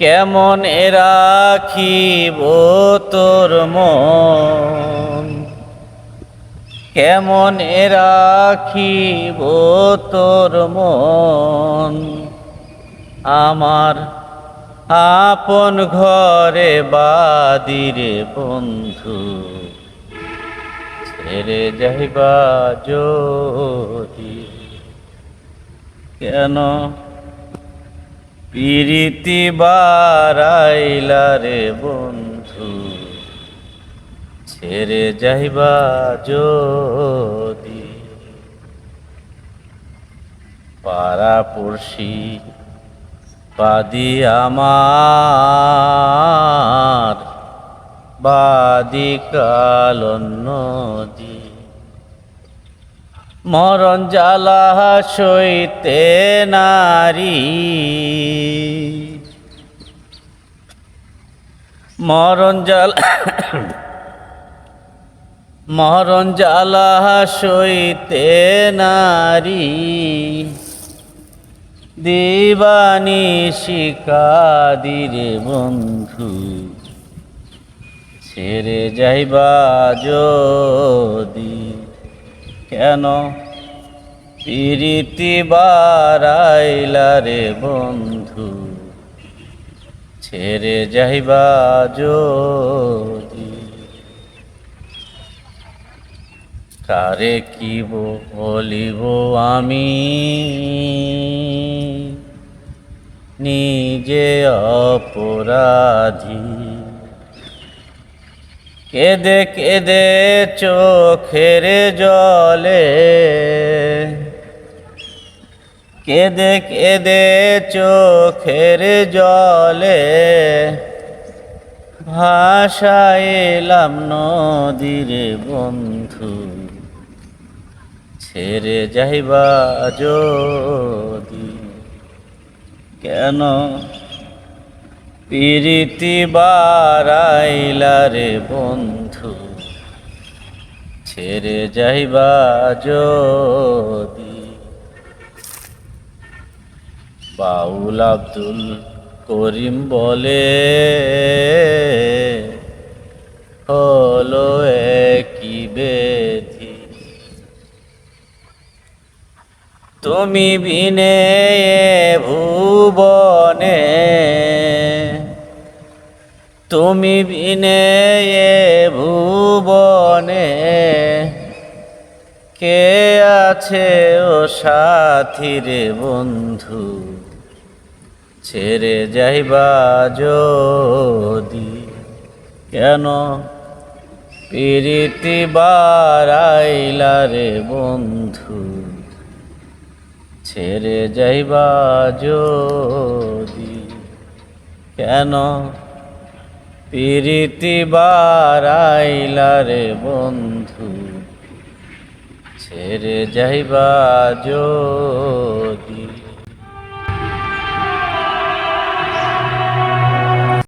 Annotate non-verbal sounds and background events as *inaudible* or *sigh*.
কেমন এ রাখিব তোর মন? কেমন এ রাখিব তোর মন? আমার আপন ঘরে বাদিরে বন্ধু, ছেড়ে যাইবা যদি। কেন পিরিতি বারাইলা রে বন্ধু ছেড়ে যাইবা যদি। পাড়া পড়শি বাদি আমার বাদি কাল নদী মরণ জ্বালা সইতে নারী। মরণ জ্বালা *coughs* মরণ জ্বালা সইতে নারী। দিবানি শিকাদিরে বন্ধু, ছেড়ে যাইবা যদি। কেন? পিরিতি বারাইলা রে বন্ধু ছেড়ে যাইবা যদি। কারে কি বলিব আমি? নিজে অপরাধী। কেদে কেদে চোখের জলে। কেদে কেদে চোখের জলে ভাষাইলাম নদীরে বন্ধু। ছেড়ে যাইবা যদি। কেন পিরিতি বারাইলা রে বন্ধু, ছেড়ে যাইবা যদি। বাউল আব্দুল করিম বলে, হলো একই বেধি। তুমি বিনে ভুবনে তুমি বিনে ভুবনে কে আছে ও সাথী রে বন্ধু? ছেড়ে যাইবা যদি কেন? পিরিতি বারাইলা রে বন্ধু। ছেড়ে যাইবা যদি কেন? পিরিতি বারাইলা রে বন্ধু ছেড়ে যাইবা যদি।